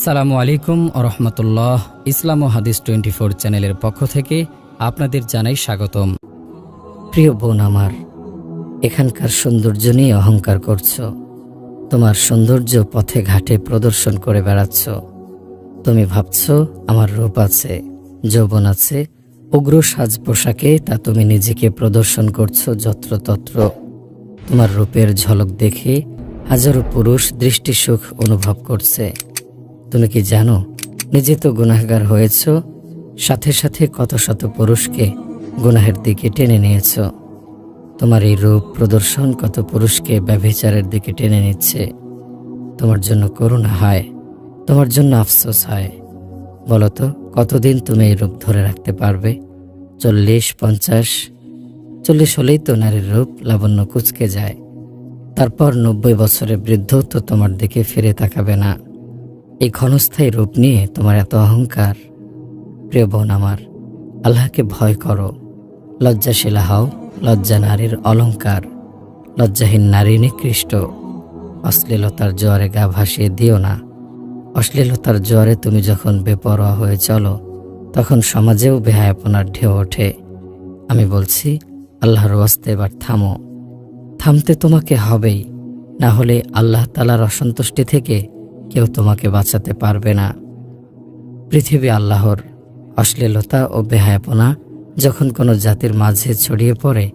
সালামু আলাইকুম রহমতুল্লাহ। ইসলাম ও হাদিস টোয়েন্টি ফোর চ্যানেলের পক্ষ থেকে আপনাদের জানাই স্বাগতম। প্রিয় বোন আমার, এখানকার সৌন্দর্য নিয়ে অহংকার করছ। তোমার সৌন্দর্য পথে ঘাটে প্রদর্শন করে বেড়াচ্ছ। তুমি ভাবছ আমার রূপ আছে, যৌবন আছে, উগ্র সাজ পোশাকে তা তুমি নিজেকে প্রদর্শন করছ যত্রতত্র। তোমার রূপের ঝলক দেখে হাজারো পুরুষ দৃষ্টিসুখ অনুভব করছে। তুমি কি জানো, নিজে তো গুনাহগার হয়েছ, সাথে সাথে কত শত পুরুষকে গুনাহের দিকে টেনে নিয়েছ। তোমার এই রূপ প্রদর্শন কত পুরুষকে ব্যভিচারের দিকে টেনে নিচ্ছে। তোমার জন্য করুণা হয়, তোমার জন্য আফসোস হয়। বলো তো, কতদিন তুমি এই রূপ ধরে রাখতে পারবে? চল্লিশ, পঞ্চাশ? চল্লিশ হলেই তো নারীর রূপ লাবণ্য কুচকে যায়। তারপর নব্বই বছরের বৃদ্ধ তো তোমার দিকে ফিরে তাকাবে না। এই ক্ষণস্থায়ী রূপ নিয়ে তোমার এত অহংকার। প্রিয় বোন আমার, আল্লাহকে ভয় করো। লজ্জাশীলা হও, লজ্জা নারীর অলংকার। লজ্জাহীন নারী নিকৃষ্ট। অশ্লীলতার জোয়ারে গা ভাসিয়ে দিও না। অশ্লীলতার জোয়ারে তুমি যখন বেপরোয়া হয়ে চলো, তখন সমাজেও বেহায়াপনার ঢেউ ওঠে। আমি বলছি, আল্লাহর ওয়াস্তে এবার থামো। থামতে তোমাকে হবেই। না হলে আল্লাহ তালার অসন্তুষ্টি থেকে কেউ তোমাকে বাঁচাতে পারবে না। পৃথিবী আল্লাহর অশ্লীলতা ও বেহায়াপনা যখন কোনো জাতির মাঝে ছড়িয়ে পড়ে,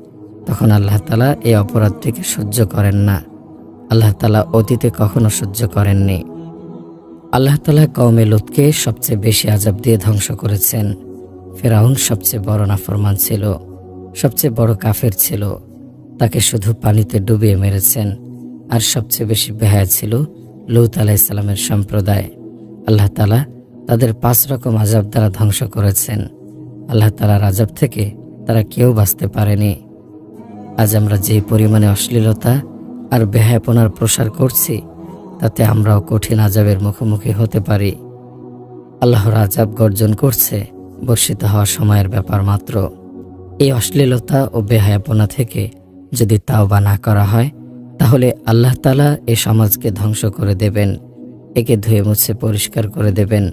তখন আল্লাহ তালা এই অপরাধটিকে সহ্য করেন না। আল্লাহ তালা অতীতে কখনো সহ্য করেননি। আল্লাহ তালা কৌমে লুতকে সবচেয়ে বেশি আজাব দিয়ে ধ্বংস করেছেন। ফেরাউন সবচেয়ে বড় নাফরমান ছিল, সবচেয়ে বড় কাফের ছিল। তাকে শুধু পানিতে ডুবিয়ে মেরেছেন, আর সবচেয়ে বেশি বেহায়া ছিল লৌত আলাইসাল্লামের সম্প্রদায়, আল্লাহ তালা তাদের পাঁচ রকম আজাব দ্বারা ধ্বংস করেছেন। আল্লাহ তালার আজাব থেকে তারা কেউ বাঁচতে পারেনি। আজ আমরা যে পরিমাণে অশ্লীলতা আর বেহায়াপনার প্রসার করছি, তাতে আমরাও কঠিন আজাবের মুখোমুখি হতে পারি। আল্লাহর আজাব গর্জন করছে, বর্ষিত হওয়া সময়ের ব্যাপার মাত্র। এই অশ্লীলতা ও বেহায়াপনা থেকে যদি তাও বা না করা হয় তাহলে আল্লাহ তালা এ সমাজকে ধ্বংস করে দেবেন, একে ধুয়ে মুছে পরিষ্কার করে দেবেন।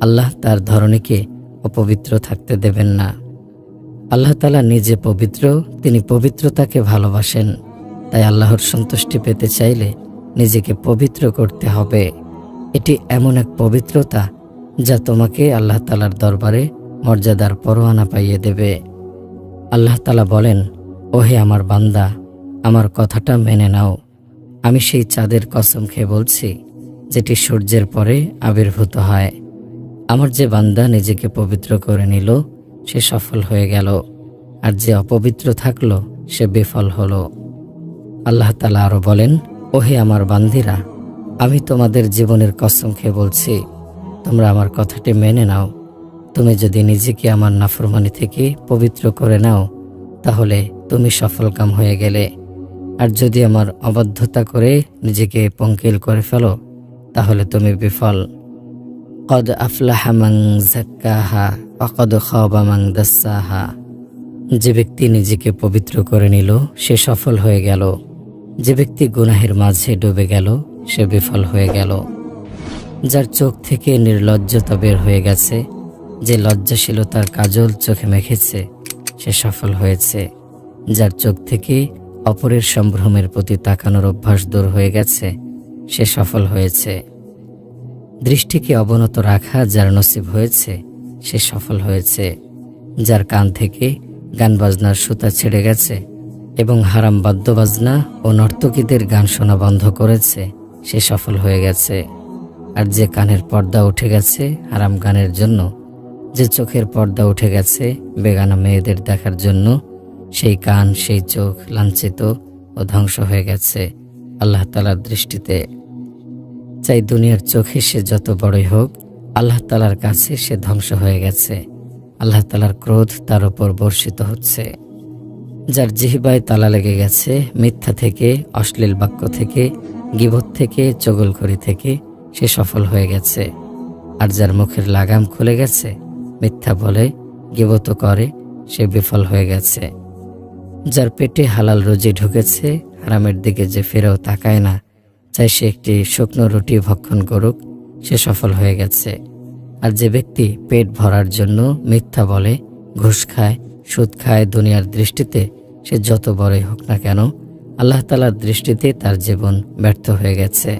আল্লাহ তার ধরনীকে অপবিত্র থাকতে দেবেন না। আল্লাহ তালা নিজে পবিত্র, তিনি পবিত্রতাকে ভালোবাসেন। তাই আল্লাহর সন্তুষ্টি পেতে চাইলে নিজেকে পবিত্র করতে হবে। এটি এমন এক পবিত্রতা যা তোমাকে আল্লাহ তালার দরবারে মর্যাদার পরোয়ানা পাইয়ে দেবে। আল্লাহ তালা বলেন, ওহে আমার বান্দা আমার কথাটা মেনে নাও। আমি সেই চাঁদের কসম খেয়ে বলছি, যেটি সূর্যের পরে আবির্ভূত হয়। আমার যে বান্দা নিজেকে পবিত্র করে নিল, সে সফল হয়ে গেল, আর যে অপবিত্র থাকল, সে বিফল হলো। আল্লাহ তালা আরও বলেন, ওহে আমার বান্দিরা, আমি তোমাদের জীবনের কসম খেয়ে বলছি, তোমরা আমার কথাটি মেনে নাও। তুমি যদি নিজেকে আমার নাফরমানি থেকে পবিত্র করে নাও, তাহলে তুমি সফলকাম হয়ে গেলে। আর যদি আমার অবাধ্যতা করে নিজেকে পঙ্কিল করে ফেলো, তাহলে তুমি বিফল। কদ আফলাহা মাং জাক্কাহা অকদ খাবা মাং দাসাহা। যে ব্যক্তি নিজেকে পবিত্র করে নিল, সে সফল হয়ে গেল। যে ব্যক্তি গুনাহের মাঝে ডুবে গেল, সে বিফল হয়ে গেল। যার চোখ থেকে নির্লজ্জতা বের হয়ে গেছে, যে লজ্জাশীলতার কাজল চোখে মেখেছে, সে সফল হয়েছে। যার চোখ থেকে অপরের সম্ভ্রমের প্রতি তাকানোর অভ্যাস দূর হয়ে গেছে, সে সফল হয়েছে। দৃষ্টিকে অবনত রাখা যার নসিব হয়েছে, সে সফল হয়েছে। যার কান থেকে গান বাজনার সুতা ছেড়ে গেছে এবং হারাম বাদ্যবাজনা ও নর্তকীদের গান শোনা বন্ধ করেছে, সে সফল হয়ে গেছে। আর যে কানের পর্দা উঠে গেছে হারাম গানের জন্য, যে চোখের পর্দা উঠে গেছে বেগানা মেয়েদের দেখার জন্য সেই কান, সেই চোখ লাঞ্ছিত ও ধ্বংস হয়ে গেছে আল্লাহ তালার দৃষ্টিতে। চাই দুনিয়ার চোখে সে যত বড়ই হোক, আল্লাহ তালার কাছে সে ধ্বংস হয়ে গেছে। আল্লাহ তালার ক্রোধ তার উপর বর্ষিত হচ্ছে। যার জিহিবায় তালা লেগে গেছে, মিথ্যা থেকে, অশ্লীল বাক্য থেকে, গিবত থেকে, চগলখড়ি থেকে সে সফল হয়ে গেছে। আর যার মুখের লাগাম খুলে গেছে, মিথ্যা বলে গিবত করে, সে বিফল হয়ে গেছে। যার পেটে হালাল রুজি ঢুকেছে, হারামের দিকে যে ফেরেও তাকায় না, চাই সে একটি শুকনো রুটি ভক্ষণ করুক, সে সফল হয়ে গেছে। আর যে ব্যক্তি পেট ভরার জন্য মিথ্যা বলে, ঘুষ খায়, সুদ খায় দুনিয়ার দৃষ্টিতে, সে যত বড়ই হোক না কেন, আল্লাহ তালার দৃষ্টিতে তার জীবন ব্যর্থ হয়ে গেছে।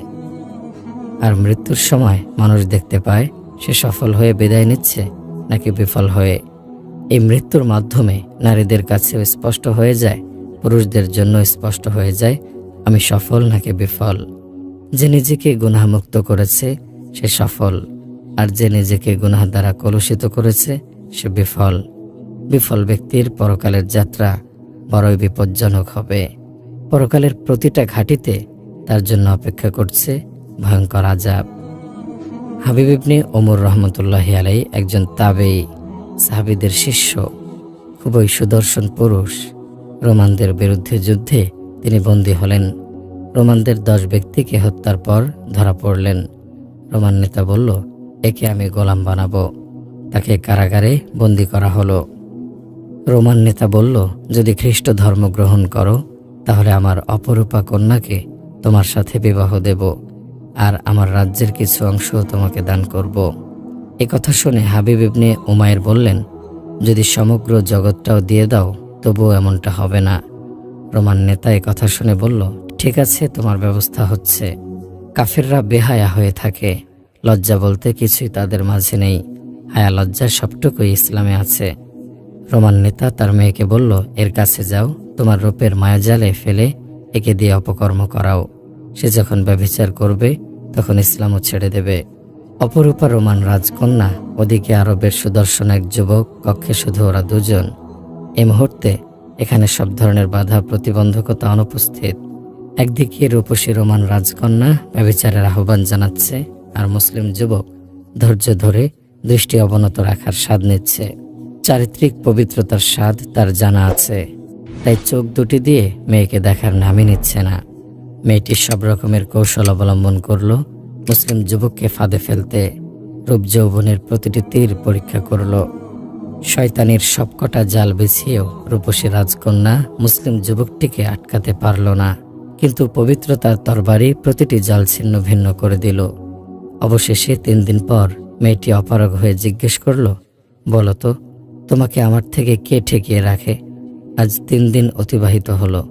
আর মৃত্যুর সময় মানুষ দেখতে পায়, সে সফল হয়ে বিদায় নিচ্ছে, নাকি বিফল হয়ে এই মৃত্যুর মাধ্যমে নারীদের কাছেও স্পষ্ট হয়ে যায়, পুরুষদের জন্য স্পষ্ট হয়ে যায়, আমি সফল নাকি বিফল? যে নিজেকে গুনাহমুক্ত করেছে, সে সফল। আর যে নিজেকে গুনাহ দ্বারা কলুষিত করেছে, সে বিফল। বিফল ব্যক্তির পরকালের যাত্রা বড়ই বিপজ্জনক হবে। পরকালের প্রতিটা ঘাটিতে তার জন্য অপেক্ষা করছে ভয়ঙ্কর আজাব হাবিব ইবনে ওমর রহমতুল্লাহ আলাই একজন তাবেই। সাহাবিদের শিষ্য, খুবই সুদর্শন পুরুষ। রোমানদের বিরুদ্ধে যুদ্ধে তিনি বন্দী হলেন। রোমানদের দশ ব্যক্তিকে হত্যার পর ধরা পড়লেন। রোমান নেতা বলল, একে আমি গোলাম বানাবো। তাকে কারাগারে বন্দি করা হলো। রোমান নেতা বলল, যদি খ্রিস্ট ধর্ম গ্রহণ করো, তাহলে আমার অপরূপা কন্যাকে তোমার সাথে বিবাহ দেব, আর আমার রাজ্যের কিছু অংশ তোমাকে দান করব। কথা শুনে হাবিব ইবনে উমায়ের বললেন, যদি সমগ্র জগৎটাও দিয়ে দাও, তবুও এমনটা হবে না। রোমান নেতা এ কথা শুনে বলল, ঠিক আছে, তোমার ব্যবস্থা হচ্ছে। কাফেররা বেহায়া হয়ে থাকে। লজ্জা বলতে কিছুই তাদের মাঝে নেই। হায়া লজ্জা সবটুকুই ইসলামে আছে। রোমান নেতা তার মেয়েকে বলল, এর কাছে যাও, তোমার রূপের মায়াজালে ফেলে একে দিয়ে অপকর্ম করাও। সে যখন ব্যভিচার করবে, তখন ইসলামও ছেড়ে দেবে। অপরূপা রোমান রাজকন্যা, ওদিকে আরবের সুদর্শন এক যুবক, কক্ষে শুধু ওরা দুজন। এ মুহূর্তে এখানে সব ধরনের বাধা, প্রতিবন্ধকতা অনুপস্থিত। একদিকে রূপসী রোমান রাজকন্যা ব্যভিচারের আহ্বান জানাচ্ছে, আর মুসলিম যুবক ধৈর্য ধরে দৃষ্টি অবনত রাখার স্বাদ নিচ্ছে। চারিত্রিক পবিত্রতার স্বাদ তার জানা আছে। তাই চোখ দুটি দিয়ে মেয়েকে দেখার নামই নিচ্ছে না। মেয়েটি সব রকমের কৌশল অবলম্বন করল মুসলিম যুবককে ফাঁদে ফেলতে রূপ যৌবনের প্রতিটি তীর পরীক্ষা করল। শয়তানির সবকটা জাল বিছিয়েও রূপসী রাজকন্যা মুসলিম যুবকটিকে আটকাতে পারল না। কিন্তু পবিত্রতার তরবারি প্রতিটি জাল ছিন্ন ভিন্ন করে দিল। অবশেষে তিন দিন পর মেয়েটি অপারগ হয়ে জিজ্ঞেস করল, বলো তো, তোমাকে আমার থেকে কে ঠেকিয়ে রাখে? আজ তিন দিন অতিবাহিত হলো।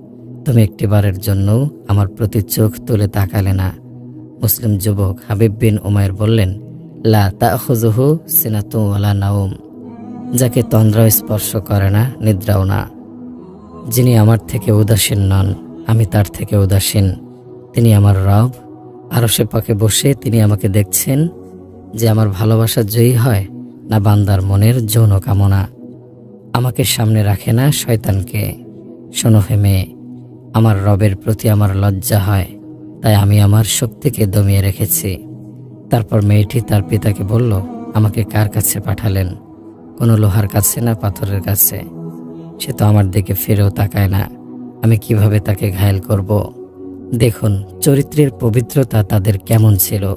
তুমি একটিবারের জন্যও আমার প্রতি চোখ তুলে তাকালে না। মুসলিম যুবক হাবিব বিন উমায়ের বললেন, লা তাহুজুহু সিনাতু নাউম যাকে তন্দ্রাও স্পর্শ করে না, নিদ্রাও না। যিনি আমার থেকে উদাসীন নন, আমি তার থেকে উদাসীন। তিনি আমার রব আরশে পাকে বসে তিনি আমাকে দেখছেন যে আমার ভালোবাসা জয়ী হয় না বান্দার মনের যৌন কামনা। আমাকে সামনে রাখে না শয়তানকে। শোনো হে মেয়ে, আমার রবের প্রতি আমার লজ্জা হয়। তাই আমি আমার শক্তিকে দমিয়ে রেখেছি। তারপর মেয়েটি তার পিতাকে বলল, আমাকে কার কাছে পাঠালেন? কোনো লোহার কাছে না পাথরের কাছে? সে তো আমার দিকে ফিরেও তাকায় না। আমি কীভাবে তাকে ঘায়েল করব? দেখুন, চরিত্রের পবিত্রতা তাদের কেমন ছিল।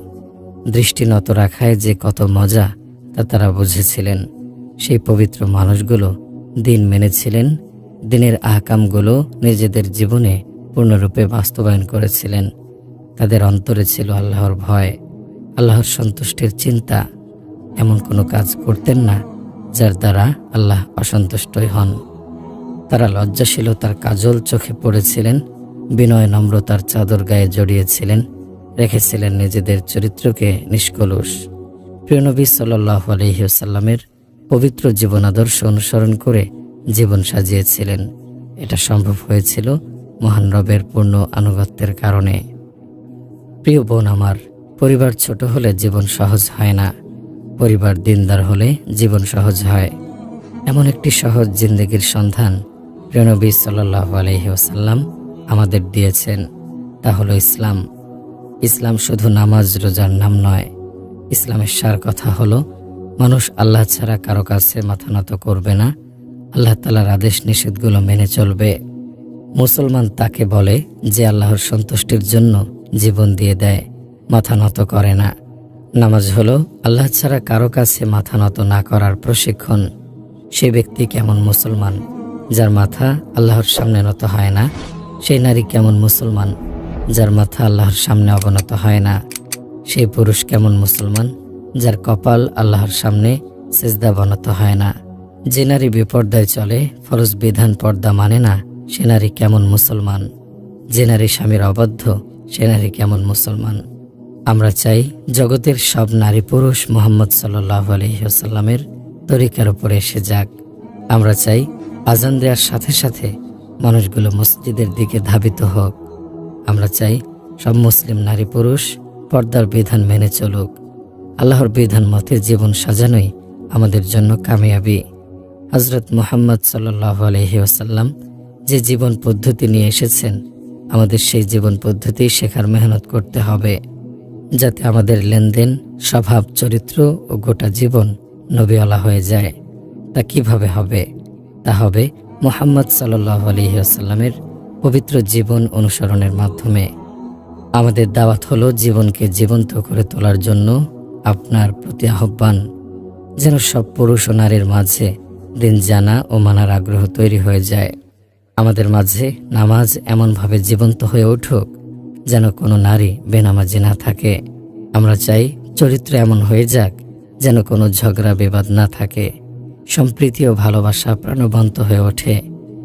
দৃষ্টি নত রাখায় যে কত মজা তা তারা বুঝেছিলেন। সেই পবিত্র মানুষগুলো দিন মেনেছিলেন, দিনের আহকামগুলো নিজেদের জীবনে পূর্ণরূপে বাস্তবায়ন করেছিলেন। তাদের অন্তরে ছিল আল্লাহর ভয়, আল্লাহর সন্তুষ্টির চিন্তা। এমন কোনো কাজ করতেন না যার দ্বারা আল্লাহ অসন্তুষ্টই হন। তারা লজ্জাশীলতার কাজল চোখে পড়েছিলেন, বিনয় নম্রতার চাদর গায়ে জড়িয়েছিলেন, রেখেছিলেন নিজেদের চরিত্রকে নিষ্কলুষ। প্রিয়নবী সাল্লাহ আলহিউসাল্লামের পবিত্র জীবন আদর্শ অনুসরণ করে জীবন সাজিয়েছিলেন। এটা সম্ভব হয়েছিল মহান রবের পূর্ণ আনুগত্যের কারণে। প্রিয় বোন আমার, পরিবার ছোট হলে জীবন সহজ হয় না। পরিবার দিনদার হলে জীবন সহজ হয়। এমন একটি সহজ জিন্দগির সন্ধান প্রিয়নবী সাল্লাহ আলহিউসাল্লাম আমাদের দিয়েছেন। তা হলো ইসলাম। ইসলাম শুধু নামাজ, রোজার নাম নয়। ইসলামের সার কথা হলো, মানুষ আল্লাহ ছাড়া কারও কাছে মাথা নত করবে না। আল্লাহ তালার আদেশ নিষেধগুলো মেনে চলবে। মুসলমান তাকে বলে যে আল্লাহর সন্তুষ্টির জন্য জীবন দিয়ে দেয়, মাথা নত করে না। নামাজ হলো আল্লাহ ছাড়া কারও কাছে মাথা নত না করার প্রশিক্ষণ। সে ব্যক্তি কেমন মুসলমান, যার মাথা আল্লাহর সামনে নত হয় না, সেই নারী কেমন মুসলমান, যার মাথা আল্লাহর সামনে অবনত হয় না। সেই পুরুষ কেমন মুসলমান, যার কপাল আল্লাহর সামনে সেজদা বানাতে হয় না। যে নারী বিপর্দায় চলে, ফরজ বিধান পর্দা মানে না, সে নারী কেমন মুসলমান। যে নারী স্বামীর অবাধ্য সে নারী কেমন মুসলমান? আমরা চাই জগতের সব নারী পুরুষ মোহাম্মদ সাল্লাহ আলহিহাসাল্লামের তরিকার উপরে এসে যাক। আমরা চাই আজান দেওয়ার সাথে সাথে মানুষগুলো মসজিদের দিকে ধাবিত হোক। আমরা চাই সব মুসলিম নারী পুরুষ পর্দার বিধান মেনে চলুক। আল্লাহর বিধান মতে জীবন সাজানোই আমাদের জন্য কামিয়াবি। হজরত মোহাম্মদ সাল্লাহ আলহি ওসাল্লাম যে জীবন পদ্ধতি নিয়ে এসেছেন আমাদের সেই জীবন পদ্ধতি শেখার মেহনত করতে হবে, যাতে আমাদের লেনদেন, স্বভাব, চরিত্র ও গোটা জীবন নবীওয়ালা হয়ে যায়। তা কীভাবে হবে? তা হবে মোহাম্মদ সাল্লাহ আলহিহাসাল্লামের পবিত্র জীবন অনুসরণের মাধ্যমে। আমাদের দাওয়াত হলো জীবনকে জীবন্ত করে তোলার জন্য আপনার প্রতি আহ্বান, যেন সব পুরুষ ও নারীর মাঝে দিন জানা ও মানার আগ্রহ তৈরি হয়ে যায়। আমাদের মাঝে নামাজ এমনভাবে জীবন্ত হয়ে উঠুক যেন কোনো নারী বেনামাজি না থাকে। আমরা চাই চরিত্র এমন হয়ে যাক যেন কোনো ঝগড়া বিবাদ না থাকে। সম্প্রীতি ও ভালোবাসা প্রাণবন্ত হয়ে ওঠে।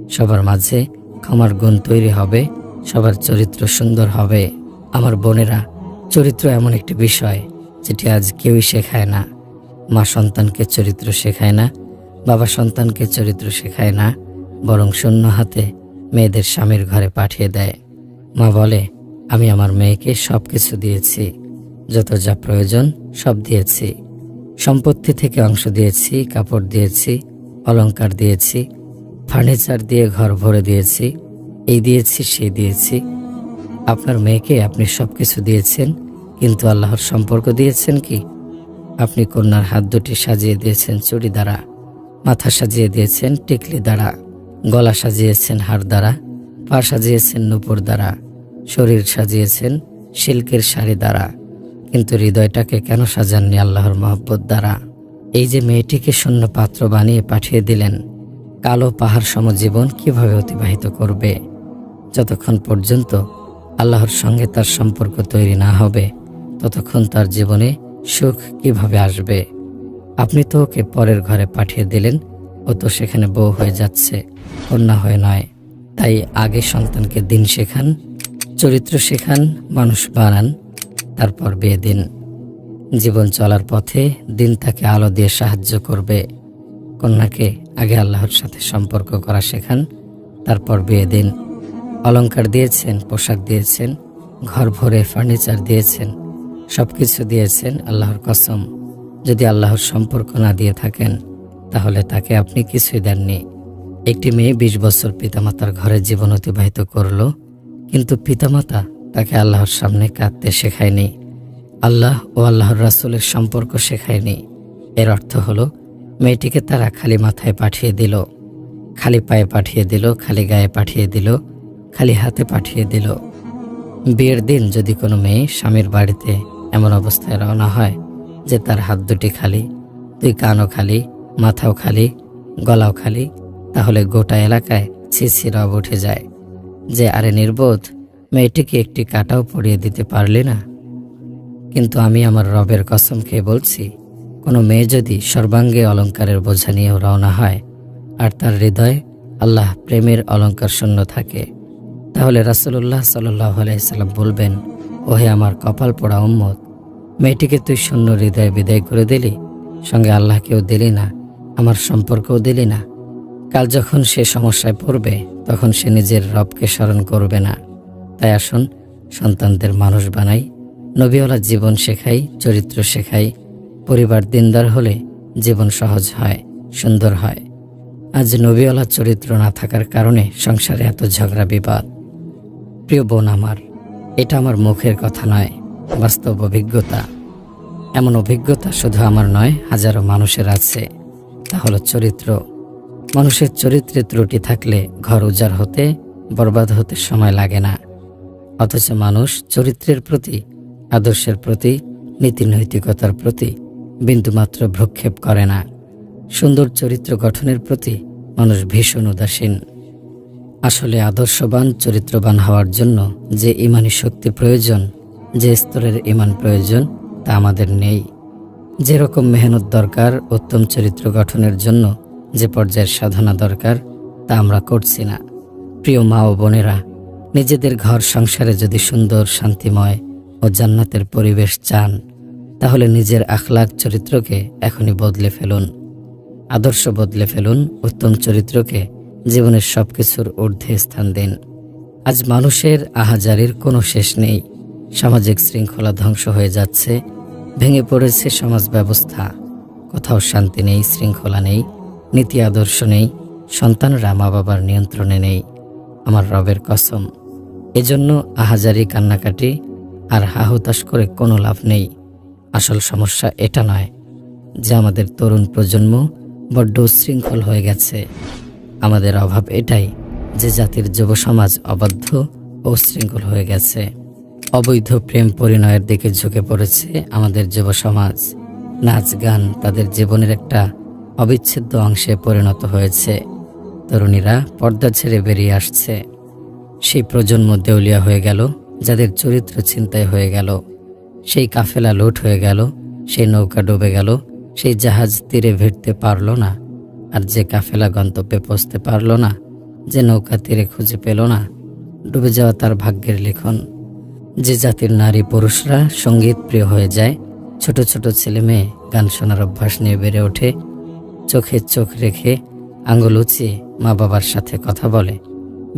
সবার মাঝে ক্ষমার গুণ তৈরি হবে, সবার চরিত্র সুন্দর হবে। আমার বোনেরা, চরিত্র এমন একটি বিষয় যেটি আজ কেউই শেখায় না। মা সন্তানকে চরিত্র শেখায় না, বাবা সন্তানকে চরিত্র শেখায় না। বরং শূন্য হাতে মেয়েদের স্বামীর ঘরে পাঠিয়ে দেয়। মা বলে, আমি আমার মেয়েকে সব কিছু দিয়েছি। যত যা প্রয়োজন সব দিয়েছি। সম্পত্তি থেকে অংশ দিয়েছি, কাপড় দিয়েছি, অলংকার দিয়েছি, ফার্নিচার দিয়ে ঘর ভরে দিয়েছি, এই দিয়েছি, সেই দিয়েছি। আপনার মেয়েকে আপনি সব কিছু দিয়েছেন, কিন্তু আল্লাহর সম্পর্ক দিয়েছেন কি? আপনি কন্যার হাত দুটি সাজিয়ে দিয়েছেন চুড়ি দ্বারা, মাথা সাজিয়ে দিয়েছেন টিকলি দ্বারা। গলা সাজিয়েছেন হার দ্বারা, পা সাজিয়েছেন নুপুর দ্বারা, শরীর সাজিয়েছেন সিল্কের শাড়ি দ্বারা। কিন্তু হৃদয়টাকে কেন সাজাননি আল্লাহর মহব্বত দ্বারা? এই যে মেয়েটিকে শূন্য পাত্র বানিয়ে পাঠিয়ে দিলেন, কালো পাহাড় সম জীবন কীভাবে অতিবাহিত করবে? যতক্ষণ পর্যন্ত আল্লাহর সঙ্গে তার সম্পর্ক তৈরি না হবে, ততক্ষণ তার জীবনে সুখ কীভাবে আসবে? আপনি তো ওকে পরের ঘরে পাঠিয়ে দিলেন ও তো সেখানে বউ হয়ে যাচ্ছে, কন্যা হয়ে নয়। তাই আগে সন্তানকে দিন শেখান, চরিত্র শেখান, মানুষ বানান, তারপর বিয়ে দিন। জীবন চলার পথে দিন তাকে আলো দিয়ে সাহায্য করবে। কন্যাকে আগে আল্লাহর সাথে সম্পর্ক করা শেখান, তারপর বিয়ে দিন। অলংকার দিয়েছেন, পোশাক দিয়েছেন, ঘর ভরে ফার্নিচার দিয়েছেন সব কিছু দিয়েছেন আল্লাহর কসম। যদি আল্লাহর সম্পর্ক না দিয়ে থাকেন তাহলে তাকে আপনি কিছুই দেননি। একটি মেয়ে বিশ বছর পিতামাতার ঘরে জীবন অতিবাহিত করল, কিন্তু পিতামাতা তাকে আল্লাহর সামনে কাঁদতে শেখায়নি। আল্লাহ ও আল্লাহর রাসুলের সম্পর্ক শেখায়নি। এর অর্থ হলো, মেয়েটিকে তারা খালি মাথায় পাঠিয়ে দিল, খালি পায়ে পাঠিয়ে দিল, খালি গায়ে পাঠিয়ে দিল, খালি হাতে পাঠিয়ে দিল। বিয়ের দিন যদি কোনো মেয়ে স্বামীর বাড়িতে এমন অবস্থায় রওনা হয় যে তার হাত দুটি খালি, দুই কানও খালি মাথাও খালি, গলাও খালি, তাহলে গোটা এলাকায় ছিছি রব উঠে যায়। যে আরে নির্বোধ, মেয়েটিকে একটি কাটাও পরিয়ে দিতে পারলি না। কিন্তু আমি আমার রবের কসম খেয়ে বলছি, কোনো মেয়ে যদি সর্বাঙ্গে অলংকারের বোঝা নিয়েও রওনা হয়, আর তার হৃদয় আল্লাহ প্রেমের অলঙ্কার শূন্য থাকে, তাহলে রাসুল্লাহ সাল্লাহ আলাইসাল্লাম বলবেন, ওহে আমার কপাল পোড়া উম্মত, মেয়েটিকে তুই শূন্য হৃদয়ে বিদায় করে দিলি, সঙ্গে আল্লাহকেও দিলি না। আমার সম্পর্কও দিলি না। কাল যখন সে সমস্যায় পড়বে, তখন সে নিজের রবকে স্মরণ করবে না। তাই আসুন, সন্তানদের মানুষ বানাই, নবীওয়ালা জীবন শেখাই, চরিত্র শেখাই। পরিবার দিনদার হলে জীবন সহজ হয়, সুন্দর হয়। আজ নবীওয়ালা চরিত্র না থাকার কারণে সংসারে এত ঝগড়া, বিবাদ। প্রিয় বোন আমার, এটা আমার মুখের কথা নয়, বাস্তব অভিজ্ঞতা। এমন অভিজ্ঞতা শুধু আমার নয়, হাজারো মানুষের আছে। তা হলো চরিত্র, মানুষের চরিত্রে ত্রুটি থাকলে ঘর উজাড় হতে, বরবাদ হতে সময় লাগে না। অথচ মানুষ চরিত্রের প্রতি, আদর্শের প্রতি, নীতি নৈতিকতার প্রতি বিন্দুমাত্র ভ্রক্ষেপ করে না। সুন্দর চরিত্র গঠনের প্রতি মানুষ ভীষণ উদাসীন। আসলে আদর্শবান, চরিত্রবান হওয়ার জন্য যে ইমানি শক্তি প্রয়োজন, যে স্তরের ইমান প্রয়োজন, তা আমাদের নেই। যেরকম মেহনত দরকার, উত্তম চরিত্র গঠনের জন্য যে পর্যায়ের সাধনা দরকার, তা আমরা করছি না। প্রিয় মা ও বোনেরা, নিজেদের ঘর সংসারে যদি সুন্দর, শান্তিময় ও জান্নাতের পরিবেশ চান, তাহলে নিজের আখলাক চরিত্রকে এখনই বদলে ফেলুন। আদর্শ বদলে ফেলুন, উত্তম চরিত্রকে জীবনের সব কিছুর ঊর্ধ্বে স্থান দিন। আজ মানুষের আহাজারির কোনো শেষ নেই। সামাজিক শৃঙ্খলা ধ্বংস হয়ে যাচ্ছে ভেঙে পড়েছে সমাজ ব্যবস্থা কোথাও শান্তি নেই, শৃঙ্খলা নেই, নীতি আদর্শ নেই, সন্তানরা মা বাবার নিয়ন্ত্রণে নেই। আমার রবের কসম, এজন্য আহাজারি কান্নাকাটি আর হাহুতাশ করে কোনো লাভ নেই। আসল সমস্যা এটা নয় যে আমাদের তরুণ প্রজন্ম বড্ড উচ্ছৃঙ্খল হয়ে গেছে। আমাদের অভাব এটাই যে জাতির যুব সমাজ অবাধ্য ও উচ্ছৃঙ্খল হয়ে গেছে। অবৈধ প্রেম পরিণয়ের দিকে ঝুঁকে পড়েছে আমাদের যুব সমাজ। নাচ, গান তাদের জীবনের একটা অবিচ্ছেদ্য অংশে পরিণত হয়েছে। তরুণীরা পর্দা ছেড়ে বেরিয়ে আসছে। সেই প্রজন্ম দেউলিয়া হয়ে গেল, যাদের চরিত্র চিন্তায় হয়ে গেল। সেই কাফেলা লুট হয়ে গেল, সেই নৌকা ডুবে গেল, সেই জাহাজ তীরে ভিড়তে পারল না। আর যে কাফেলা গন্তব্যে পৌঁছতে পারল না, যে নৌকা তীরে খুঁজে পেল না, ডুবে যাওয়া তার ভাগ্যের লিখন। যে জাতির নারী পুরুষরা সংগীত প্রিয় হয়ে যায়, ছোট ছোট ছেলে মেয়ে গান শোনার অভ্যাস নিয়ে বেড়ে ওঠে, চোখে চোখ রেখে আঙুল উঁচিয়ে মা বাবার সাথে কথা বলে,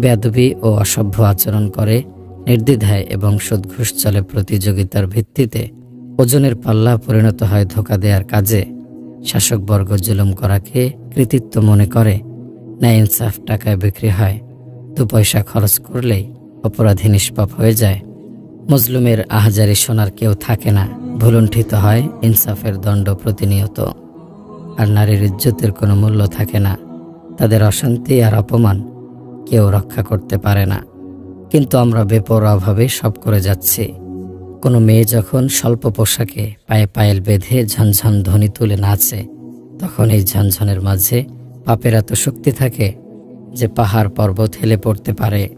বেয়াদবি ও অসভ্য আচরণ করে, নির্দ্বিধায় এবং সুদঘুষ চলে প্রতিযোগিতার ভিত্তিতে ওজনের পাল্লা পরিণত হয় ধোকা দেওয়ার কাজে। শাসকবর্গ জুলুম করাকে কৃতিত্ব মনে করে, ন্যায় ইনসাফ টাকায় বিক্রি হয়, দু পয়সা খরচ করলেই অপরাধী নিষ্পাপ হয়ে যায়। মজলুমের আহাজারি শোনার কেউ থাকে না। ভুলুণ্ঠিত হয় ইনসাফের দণ্ড প্রতিনিয়ত। আর নারীর ইজ্জতের কোনো মূল্য থাকে না। তাদের অশান্তি আর অপমান কেউ রক্ষা করতে পারে না। কিন্তু আমরা বেপরোয়াভাবে সব করে যাচ্ছি। কোনো মেয়ে যখন স্বল্প পোশাকে পায়ে পায়েল বেঁধে ঝনঝন ধ্বনি তুলে নাচে, তখন এই ঝনঝনের মাঝে পাপের এত শক্তি থাকে যে পাহাড় পর্বত হেলে পড়তে পারে,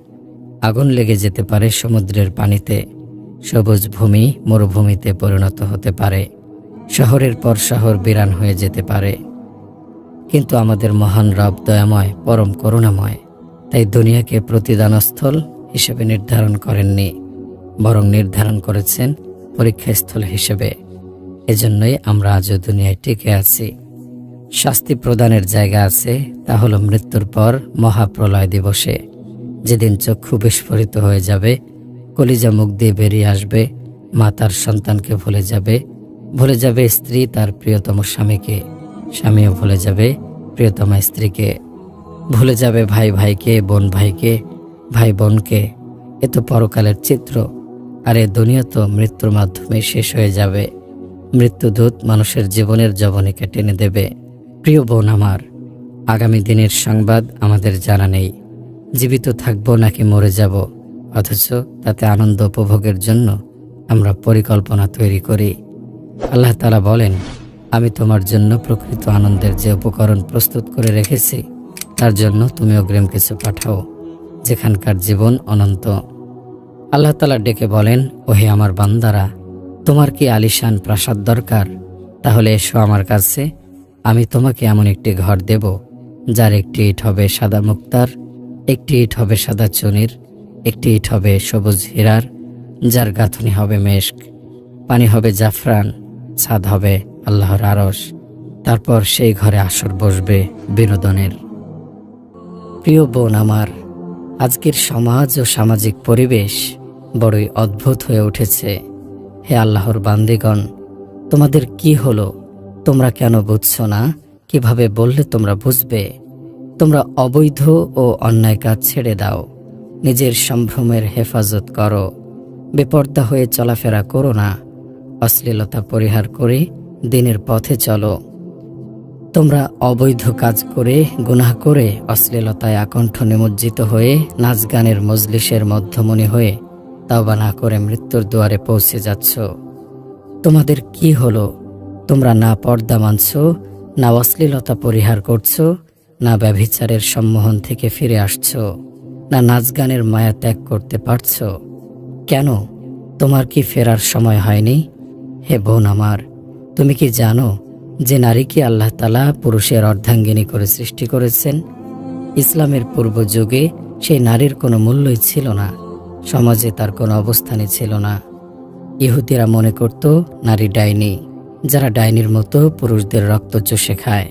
আগুন লেগে যেতে পারে সমুদ্রের পানিতে। সবুজ ভূমি মরুভূমিতে পরিণত হতে পারে। শহরের পর শহর বিরান হয়ে যেতে পারে। কিন্তু আমাদের মহান রব দয়াময়, পরম করুণাময়। তাই দুনিয়াকে প্রতিদানস্থল হিসেবে নির্ধারণ করেননি, বরং নির্ধারণ করেছেন পরীক্ষাস্থল হিসেবে। এজন্যই আমরা আজও দুনিয়ায় টিকে আছি। শাস্তি প্রদানের জায়গা আছে, তা হলো মৃত্যুর পর মহাপ্রলয় দিবসে। যেদিন চক্ষু বিস্ফোরিত হয়ে যাবে কলিজা মুখ দিয়ে বেরিয়ে আসবে, মা তার সন্তানকে ভুলে যাবে। ভুলে যাবে স্ত্রী তার প্রিয়তম স্বামীকে, স্বামীও ভুলে যাবে প্রিয়তমা স্ত্রীকে। ভুলে যাবে ভাই ভাইকে, বোন ভাইকে, ভাই বোনকে। এ তো পরকালের চিত্র, আর এ দুনিয়া তো মৃত্যুর মাধ্যমে শেষ হয়ে যাবে। মৃত্যুদূত মানুষের জীবনের জবনীকে টেনে দেবে। প্রিয় বোন আমার, আগামী দিনের সংবাদ আমাদের জানা নেই। জীবিত থাকব নাকি মরে যাব? অথচ তাতে আনন্দ উপভোগের জন্য আমরা পরিকল্পনা তৈরি করি। আল্লাহ তালা বলেন, আমি তোমার জন্য প্রকৃত আনন্দের যে উপকরণ প্রস্তুত করে রেখেছি, তার জন্য তুমি অগ্রিম কিছু পাঠাও, যেখানকার জীবন অনন্ত। আল্লাহ তালা ডেকে বলেন, ওহে আমার বান্দারা, তোমার কি আলিশান প্রাসাদ দরকার? তাহলে এসো আমার কাছে, আমি তোমাকে এমন একটি ঘর দেব, যার একটি ইট হবে সাদা মুক্তার, একটি ইট হবে সাদা চুনির একটি ইট হবে সবুজ হীরার, যার গাঁথনি হবে মেশক, পানি হবে জাফরান, ছাদ হবে আল্লাহর আরস তারপর সেই ঘরে আসর বসবে বিনোদনের। প্রিয় বোন আমার, আজকের সমাজ ও সামাজিক পরিবেশ বড়ই অদ্ভুত হয়ে উঠেছে। হে আল্লাহর বান্দিগণ, তোমাদের কি হলো? তোমরা কেন বুঝছ না? কীভাবে বললে তোমরা বুঝবে? তোমরা অবৈধ ও অন্যায় কাজ ছেড়ে দাও। নিজের সম্ভ্রমের হেফাজত করো। বেপর্দা হয়ে চলাফেরা করো না। অশ্লীলতা পরিহার করে দিনের পথে চলো। তোমরা অবৈধ কাজ করে, গুনাহ করে, অশ্লীলতায় আকণ্ঠ নিমজ্জিত হয়ে নাচ গানের মজলিসের মধ্যমণি হয়ে, তাওবা না করে মৃত্যুর দুয়ারে পৌঁছে যাচ্ছ। তোমাদের কি হলো? তোমরা না পর্দা মানছ, না অশ্লীলতা পরিহার করছ, না ব্যভিচারের সম্মোহন থেকে ফিরে আসছো। না নাচ গানের মায়া ত্যাগ করতে পারছ? কেন? তোমার কি ফেরার সময় হয়নি? হে বোন আমার, তুমি কি জানো যে নারীকে আল্লাহ তালা পুরুষের অর্ধাঙ্গিনী করে সৃষ্টি করেছেন? ইসলামের পূর্ব যুগে সেই নারীর কোনো মূল্যই ছিল না, সমাজে তার কোনো অবস্থানই ছিল না। ইহুদিরা মনে করত নারী ডাইনি, যারা ডাইনির মতো পুরুষদের রক্ত চষে খায়।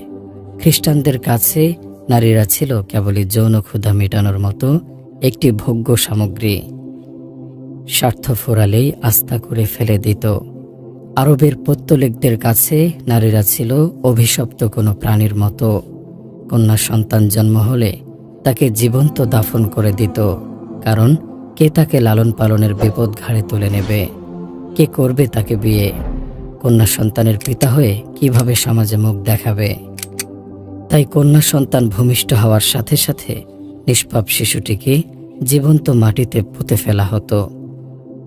খ্রিস্টানদের কাছে নারীরা ছিল কেবলই যৌন ক্ষুধা মেটানোর মতো একটি ভোগ্য সামগ্রী। স্বার্থ ফোরালেই আস্থা করে ফেলে দিত। আরবের পত্তলিকদের কাছে নারীরা ছিল অভিশপ্ত কোনো প্রাণীর মতো। কন্যা সন্তান জন্ম হলে তাকে জীবন্ত দাফন করে দিত, কারণ কে তাকে লালন পালনের বিপদ ঘাড়ে তুলে নেবে? কে করবে তাকে বিয়ে? কন্যা সন্তানের পিতা হয়ে কীভাবে সমাজে মুখ দেখাবে? তাই কন্যা সন্তান ভূমিষ্ঠ হওয়ার সাথে সাথে নিষ্পাপ শিশুটিকে জীবন্ত মাটিতে পুঁতে ফেলা হতো।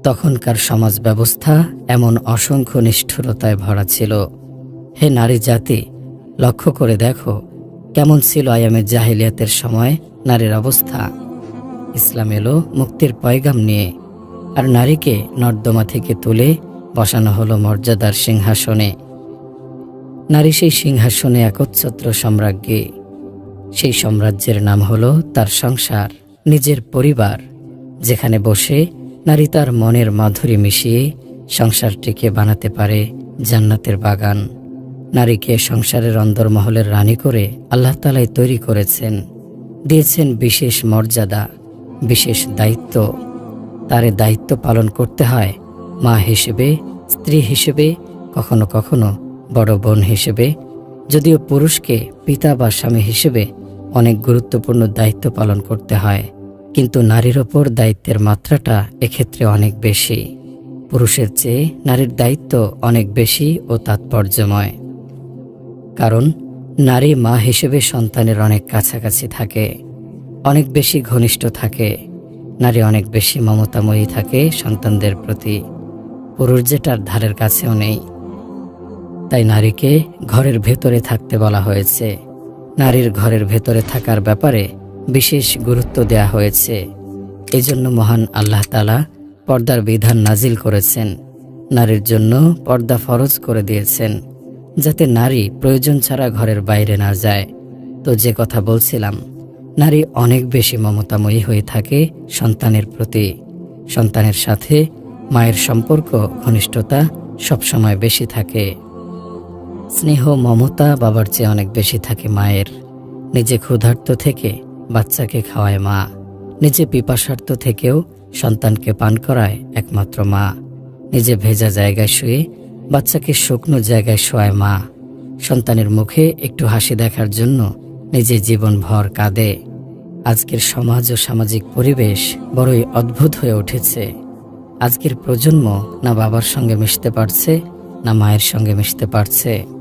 তখনকার সমাজ ব্যবস্থা এমন অসংখ্য নিষ্ঠুরতায় ভরা ছিল। হে নারী জাতি, লক্ষ্য করে দেখো কেমন ছিল আয়ামের জাহিলিয়াতের সময় নারীর অবস্থা। ইসলাম এলো মুক্তির পয়গাম নিয়ে, আর নারীকে নর্দমা থেকে তুলে বসানো হলো মর্যাদার সিংহাসনে। নারী সেই সিংহাসনে একচ্ছত্র সম্রাজ্ঞী। সেই সাম্রাজ্যের নাম হলো তার সংসার, নিজের পরিবার, যেখানে বসে নারী তার মনের মাধুরী মিশিয়ে সংসারটিকে বানাতে পারে জান্নাতের বাগান। নারীকে সংসারের অন্দরমহলের রানী করে আল্লাহ তালাই তৈরি করেছেন। দিয়েছেন বিশেষ মর্যাদা, বিশেষ দায়িত্ব। তার দায়িত্ব পালন করতে হয় মা হিসেবে, স্ত্রী হিসেবে, কখনো কখনো বড় বোন হিসেবে, যদিও পুরুষকে পিতা বা স্বামী হিসেবে অনেক গুরুত্বপূর্ণ দায়িত্ব পালন করতে হয়, কিন্তু নারীর ওপর দায়িত্বের মাত্রাটা এক্ষেত্রে অনেক বেশি। পুরুষের চেয়ে নারীর দায়িত্ব অনেক বেশি ও তাৎপর্যময়। কারণ, নারী মা হিসেবে সন্তানের অনেক কাছাকাছি থাকে, অনেক বেশি ঘনিষ্ঠ থাকে, নারী অনেক বেশি মমতাময়ী থাকে সন্তানদের প্রতি। পুরুষ যেটার ধারের কাছেও নেই। তাই নারীকে ঘরের ভেতরে থাকতে বলা হয়েছে। নারীর ঘরের ভেতরে থাকার ব্যাপারে বিশেষ গুরুত্ব দেয়া হয়েছে। এজন্য মহান আল্লাহ তালা পর্দার বিধান নাজিল করেছেন। নারীর জন্য পর্দা ফরজ করে দিয়েছেন, যাতে নারী প্রয়োজন ছাড়া ঘরের বাইরে না যায়। তো যে কথা বলছিলাম, নারী অনেক বেশি মমতাময়ী হয়ে থাকে সন্তানের প্রতি। সন্তানের সাথে মায়ের সম্পর্ক, ঘনিষ্ঠতা সবসময় বেশি থাকে। স্নেহ, মমতা বাবার চেয়ে অনেক বেশি থাকে মায়ের। নিজে ক্ষুধার্ত থেকে বাচ্চাকে খাওয়ায় মা। নিজে পিপাসার্থ থেকেও সন্তানকে পান করায় একমাত্র মা। নিজে ভেজা জায়গায় শুয়ে বাচ্চাকে শুকনো জায়গায় শোয়ায় মা। সন্তানের মুখে একটু হাসি দেখার জন্য নিজে জীবন ভর কাঁদে। আজকের সমাজ ও সামাজিক পরিবেশ বড়ই অদ্ভুত হয়ে উঠেছে। আজকের প্রজন্ম না বাবার সঙ্গে মিশতে পারছে, না মায়ের সঙ্গে মিশতে পারছে।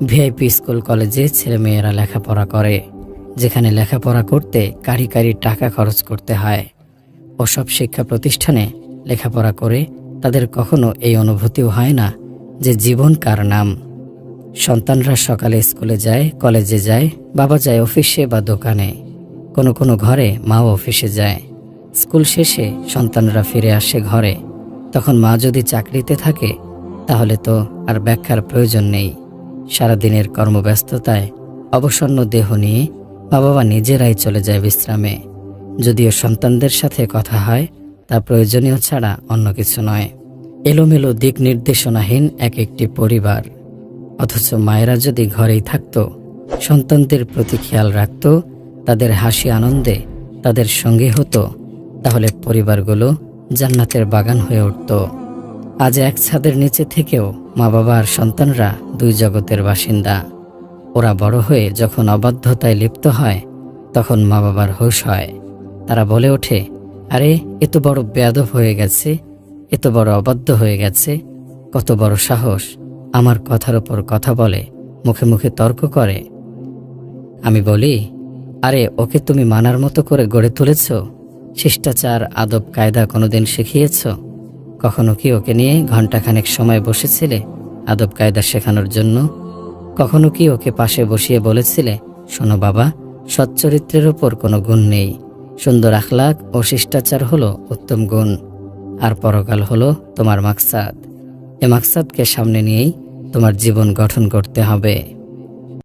ভিআইপি স্কুল কলেজে ছেলেমেয়েরা লেখাপড়া করে, যেখানে লেখাপড়া করতে কারি কারি টাকা খরচ করতে হয়। ওসব শিক্ষা প্রতিষ্ঠানে লেখাপড়া করে তাদের কখনো এই অনুভূতিও হয় না যে জীবন কার নাম। সন্তানরা সকালে স্কুলে যায়, কলেজে যায়, বাবা যায় অফিসে বা দোকানে। কোনো কোনো ঘরে মাও অফিসে যায়। স্কুল শেষে সন্তানরা ফিরে আসে ঘরে। তখন মা যদি চাকরিতে থাকে, তাহলে তো আর ব্যাখ্যার প্রয়োজন নেই। সারাদিনের কর্মব্যস্ততায় অবসন্ন দেহ নিয়ে মা বাবা নিজেরাই চলে যায় বিশ্রামে। যদিও সন্তানদের সাথে কথা হয়, তা প্রয়োজনীয় ছাড়া অন্য কিছু নয়। এলোমেলো দিক নির্দেশনাহীন এক একটি পরিবার। অথচ মায়েরা যদি ঘরেই থাকত, সন্তানদের প্রতি খেয়াল রাখত, তাদের হাসি আনন্দে তাদের সঙ্গে হতো, তাহলে পরিবারগুলো জান্নাতের বাগান হয়ে উঠত। আজ এক ছাদের নিচে থেকেও মা বাবা আর সন্তানরা দুই জগতের বাসিন্দা। ওরা বড় হয়ে যখন অবাধ্যতায় লিপ্ত হয়, তখন মা বাবার হুঁশ হয়। তারা বলে ওঠে, আরে এত বড় বেয়াদব হয়ে গেছে এত বড় অবাধ্য হয়ে গেছে, কত বড় সাহস। আমার কথার ওপর কথা বলে, মুখে মুখে তর্ক করে। আমি বলি, আরে, ওকে তুমি মানার মতো করে গড়ে তুলেছ? শিষ্টাচার, আদব, কায়দা কোনোদিন শিখিয়েছ? কখনো কি ওকে নিয়ে ঘন্টাখানেক সময় বসেছিলে আদব কায়দা শেখানোর জন্য? কখনো কি ওকে পাশে বসিয়ে বলেছিলে, শোনো বাবা সচ্চরিত্রের ওপর কোনো গুণ নেই। সুন্দর আখলাক ও শিষ্টাচার হলো উত্তম গুণ। আর পরকাল হলো তোমার মাকসাদ। এ মাকসাদকে সামনে নিয়েই তোমার জীবন গঠন করতে হবে।